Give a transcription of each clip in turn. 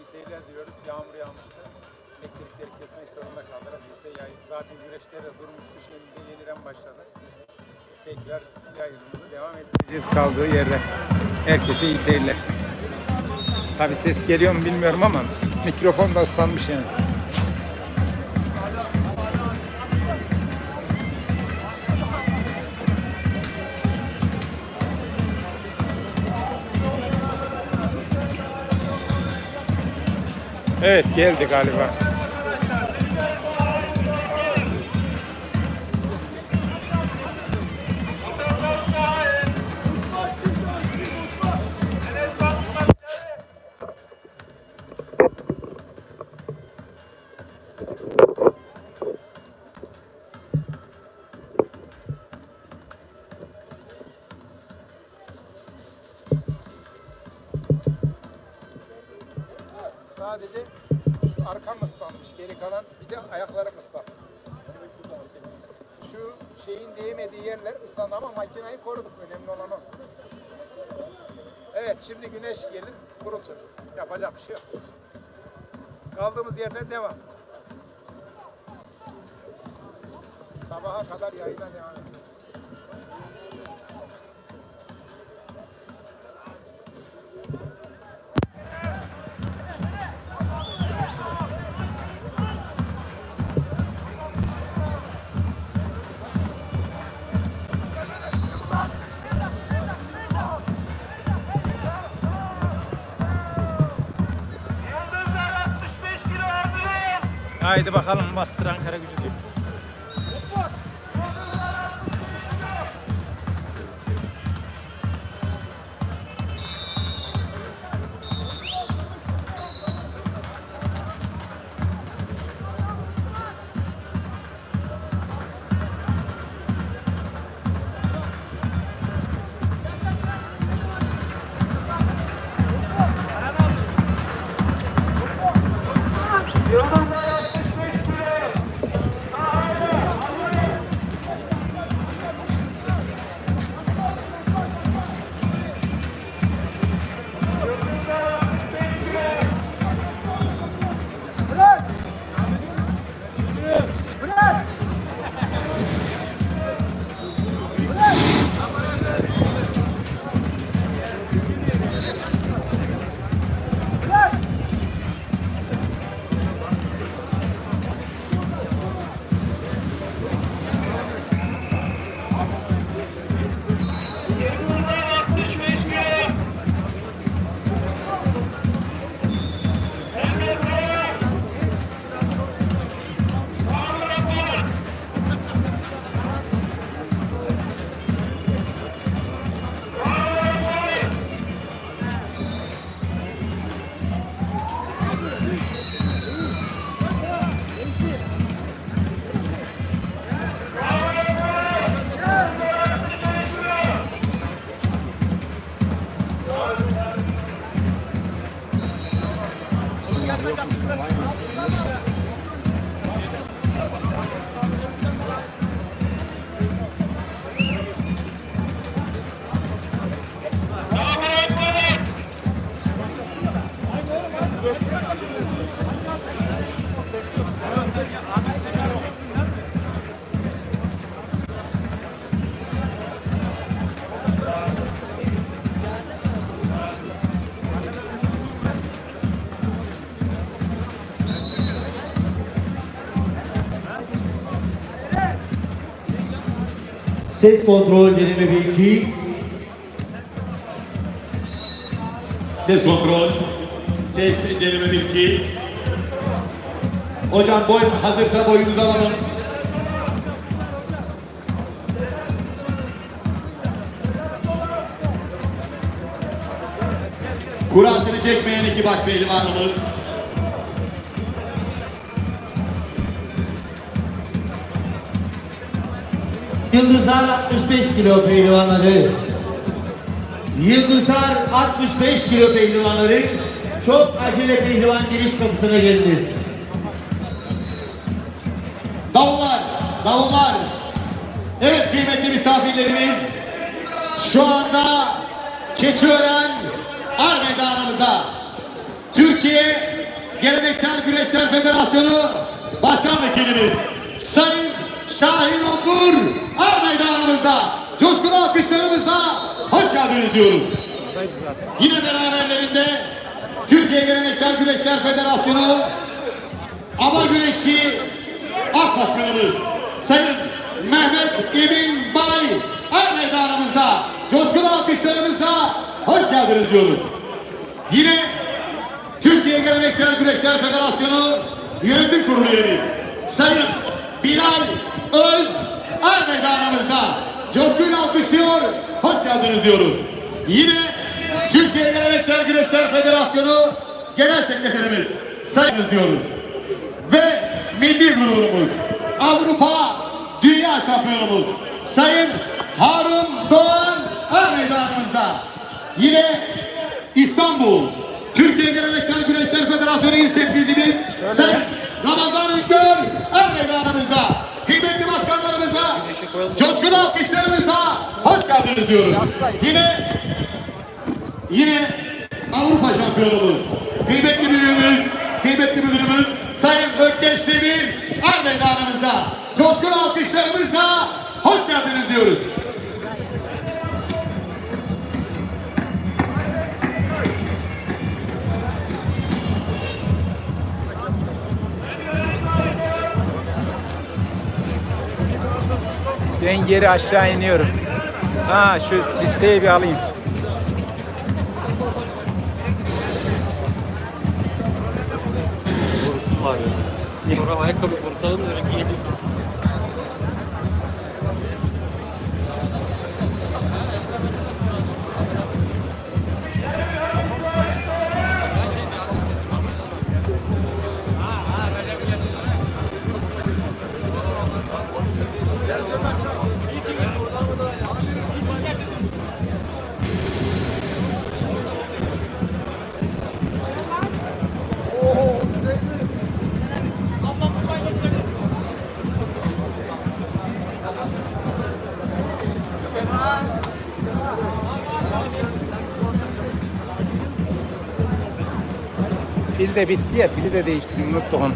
iyi seyirler diliyoruz. Yağmur yağmıştı. Elektrikleri kesmek zorunda kaldılar. Biz de yayın, zaten güreşler de durmuştu. Şimdi de yeniden başladı. Tekrar yayınımızı devam ettireceğiz kaldığı yerde. Herkese iyi seyirler. Tabi ses geliyor mu bilmiyorum ama mikrofon da ıslanmış yani. Evet geldi galiba. Arkam ıslanmış. Geri kalan bir de ayaklarım ıslan. Şu şeyin değmediği yerler ıslandı ama makineyi koruduk. Önemli olan o. Evet şimdi güneş gelir kurutur. Yapacak bir şey yok. Kaldığımız yerden devam. Sabaha kadar yayına devam ediyor. Haydi bakalım bastır Ankara gücü diyor. Ses kontrol deneme 1 2. Ses kontrol. Ses deneme 1 2. Hocam boy hazırsa boyunuzu alalım. Kurasını çekmeyen iki baş pehlivanımız. Yıldızlar 65 kilo pehlivanları. Yıldızlar 65 kilo pehlivanları. Çok acele pehlivan giriş kapısına geldiniz. Davullar, davullar. Evet kıymetli misafirlerimiz. Şu anda Keçiören Ar Meydanımızda Türkiye Güreşler Federasyonu Başkan Vekilimiz Şahin Okur Ar Meydanımızda coşkulu alkışlarımızla hoş geldiniz diyoruz. Yine beraberlerinde Türkiye Geleneksel Güreşler Federasyonu Ama Güreşi As Başkanımız Sayın Mehmet Emin Bay Er Meydanımızda coşkulu alkışlarımızla hoş geldiniz diyoruz. Yine Türkiye Geleneksel Güreşler Federasyonu Yönetim Kurulu üyemiz Sayın Bilal Öz Er Meydanımızda coşkuyla alkışlıyor, hoş geldiniz diyoruz. Yine Türkiye Geleneksel Güreşler Federasyonu Genel Sekreterimiz Sayın diyoruz. Ve milli gururumuz Avrupa Dünya Şampiyonumuz Sayın Harun Doğan Er Meydanımızda. Yine İstanbul Türkiye Geleneksel Güreşler Federasyonu İl Temsilcimiz Sayın Ramazan Üngör Er Meydanımızda. Kıymetli başkanlarımızla coşkulu alkışlarımızla geldiniz diyoruz. Yine Yine Avrupa şampiyonumuz, kıymetli büyüğümüz, kıymetli müdürümüz Sayın Ökkeş Demir Er Meydanımızda coşkulu alkışlarımızla hoş geldiniz diyoruz. Ben geri aşağı iniyorum. Ha şu listeyi bir alayım. Korusun var. Sonra ayakkabı kurtalım öyle giyelim. Pil de bitti ya pili de değiştirdim unuttuk onu.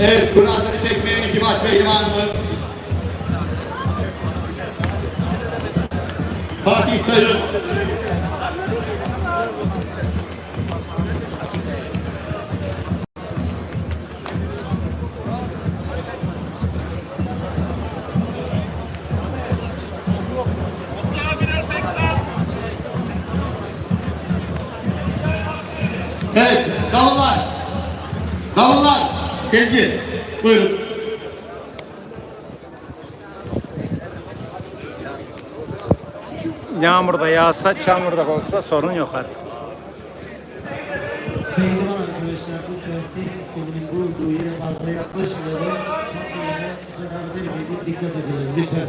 Evet, kurasını çekmeyen iki baş pehlivanımız. Fatih Sayın. Evet, davullar. Davullar. Sezgi. Buyurun. Yağmurda yağsa, çamurda olsa sorun yok artık. Pehlivan arkadaşlar lütfen ses sisteminin bulunduğu yere fazla yaklaşmayalım. Kapılara zarar vermeyelim. Dikkat edelim lütfen.